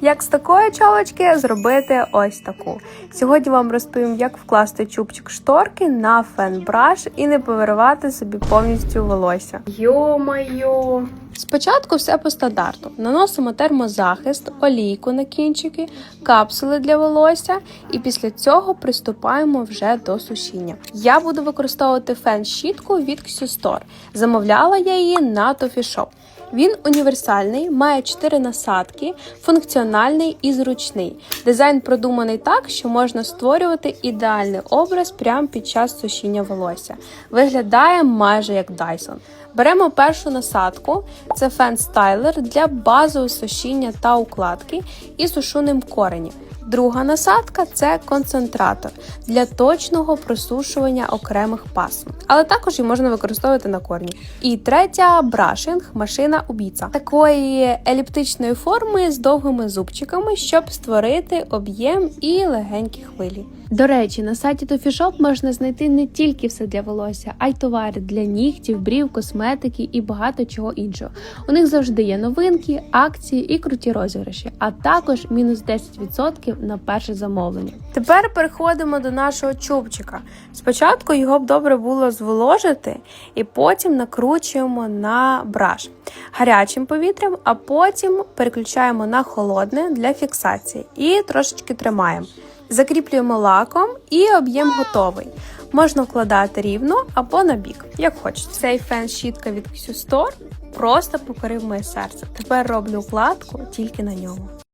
Як з такої чолочки зробити ось таку. Сьогодні вам розповім, як вкласти чубчик шторки на фен-браш і не повиривати собі повністю волосся. Йо-майо! Спочатку все по стандарту. Наносимо термозахист, олійку на кінчики, капсули для волосся, і після цього приступаємо вже до сушіння. Я буду використовувати фен-щітку від Xustore. Замовляла я її на Toffee Shop. Він універсальний, має 4 насадки, функціональний і зручний. Дизайн продуманий так, що можна створювати ідеальний образ прямо під час сушіння волосся. Виглядає майже як Dyson. Беремо першу насадку, це фен стайлер для базового сушіння та укладки і сушу ним корені. Друга насадка це концентратор для точного просушування окремих пасм, але також її можна використовувати на корні. І третя брашинг машина убійця такої еліптичної форми з довгими зубчиками, щоб створити об'єм і легенькі хвилі. До речі, на сайті Toffee можна знайти не тільки все для волосся, а й товари для нігтів, брів, косметики і багато чого іншого. У них завжди є новинки, акції і круті розіграші, а також мінус 10% на перше замовлення. Тепер переходимо до нашого чубчика. Спочатку його б добре було зволожити, і потім накручуємо на браш гарячим повітрям, а потім переключаємо на холодне для фіксації і трошечки тримаємо. Закріплюємо лаком і об'єм готовий. Можна вкладати рівно або на бік, як хочете. Цей фен щітка від Xustore просто покорив моє серце. Тепер роблю укладку тільки на ньому.